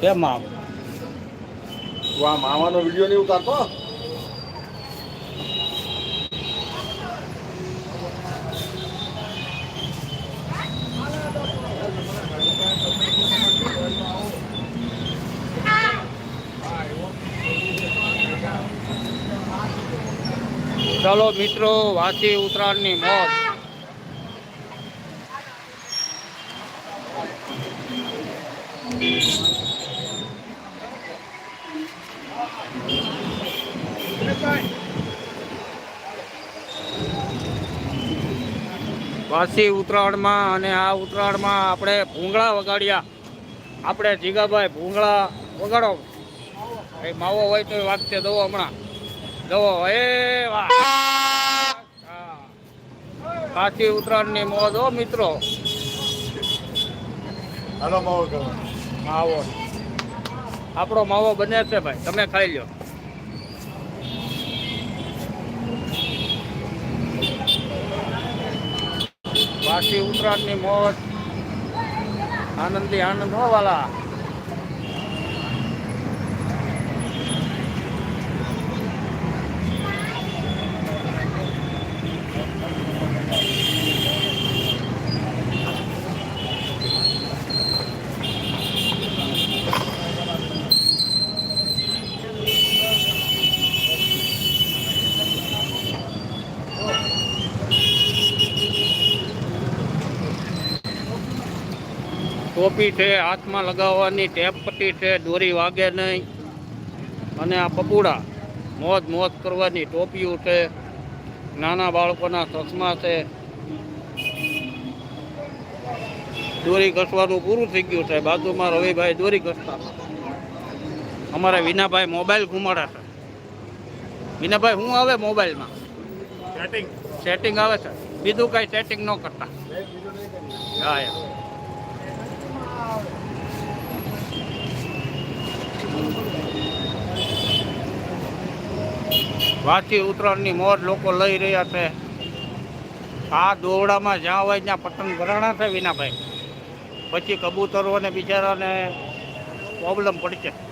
કેમ મામ તું આ મામાનો વીડિયો નહીં ઉતારતો? ચાલો મિત્રો વાસી ઉત્તરાયણની મોજ. વાસી ઉત્તરાયણમાં અને આ ઉત્તરાયણમાં આપણે ભૂંગળા વગાડ્યા. આપણે જીગાભાઈ ભૂંગળા વગાડો. એ માવો હોય તો વાગશે દવો હમણાં. દવો એ વાહ. ઉત્તરાયણ ઉત્તરાયણની મોજ હો, મિત્રો. હાલો, માવો માવો. આપણો માવો બને છે ભાઈ. તમે ખાઈ લો વાસી ઉત્તરાયણની મોજ આનંદી આનંદ હો વાલા. ટોપી છે હાથમાં લગાવવાની ટેપ પટ્ટી છે દોરી વાગે નહીં. અને આ પપુડા મોજ મોજ કરવાની ટોપીઓ છે નાના બાળકોના ચશ્મા છે. દોરી ઘસવાનું પૂરું થઈ ગયું છે. બાજુમાં રવિભાઈ દોરી ઘસતા. અમારા વિનાભાઈ મોબાઈલ ઘુમાડા છે. વિનાભાઈ શું આવે મોબાઈલમાં? સેટિંગ સેટિંગ આવે છે. બીજું કાંઈ સેટિંગ ન કરતા. હા યાર વાંચી ઉત્તરાયણની મોર લોકો લઈ રહ્યા છે. આ દોવડામાં જ્યાં હોય ત્યાં પતંગ ભરાણા છે વિનાભાઈ. પછી કબૂતરોને બિચારાને પ્રોબ્લેમ પડશે.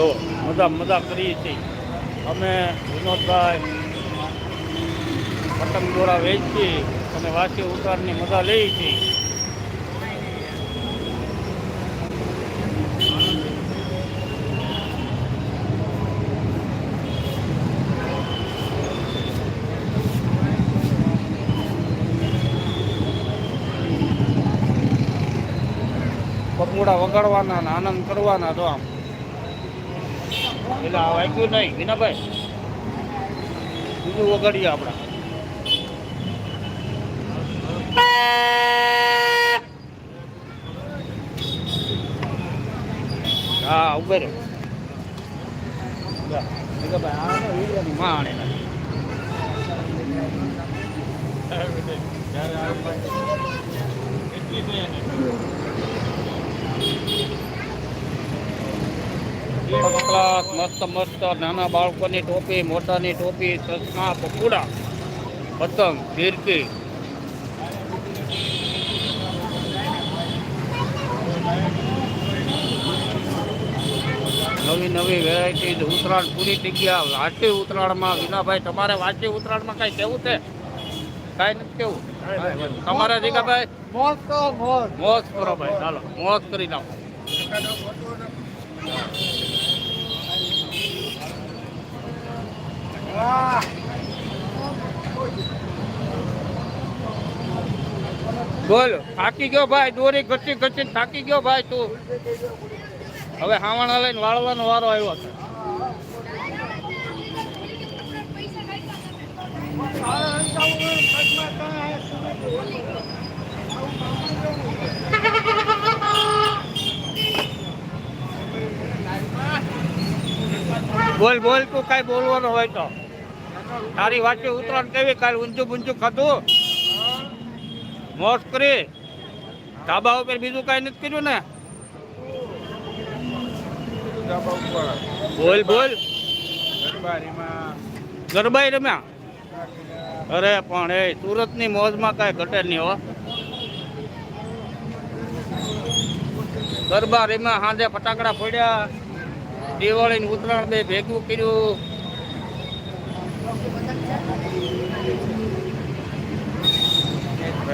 જો, મજા મજા કરીએ છીએ. અમે વિનોદભાઈ પતંગ દોરા વેચીએ, અને વાસી ઉતારની મજા લઈએ છીએ. પગમોડા વગાડવાના આનંદ કરવાના તો આમ. એટલે વાગ્યું નહીં વિનાભાઈ. બીજું વગાડીએ આપણા. હા ઉભે રે માણે વિનાભાઈ, મસ્ત મસ્ત નાના બાળકોની ટોપી મોટાની ટોપી ચશ્મા પકુડા પતંગ ફીરકી. નવી નવી વેરાયટી ઉત્તરાયણ પૂરી થઈ ગયા. વાંચી ઉત્તરાયણમાં વિનાભાઈ તમારે વાંચી ઉત્તરાયણમાં કાંઈ કેવું છે? કાંઈ નથી કેવું? તમારા જીગાભાઈ મોજ કરો ભાઈ ચાલો. મોજ કરી નાખો. બોલ, થાકી ગયો ભાઈ, દોરી ઘટી ઘટી થાકી ગયો ભાઈ તું. હવે હાવણા લઈને વાળવાનો વારો આવ્યો છે. બોલ બોલ, તું કઈ બોલવાનું હોય તો. તારી વાંચી ઉતરાણ કેવી કાલ? ઊંચું ઊંચું ખાધું? મોસ કરી. ધાબા ઉપર બીજું કઈ નથી કર્યું ને? બોલ બોલ. ગરબાઈ રમ્યા? અરે પણ એ સુરતની મોજમાં કાંઈ ઘટે નહીં હો. ગરબા રમ્યા સાંજે ફટાકડા ફોડ્યા. દિવાળી ઉત્તરાયણ બે ભેગું કર્યું.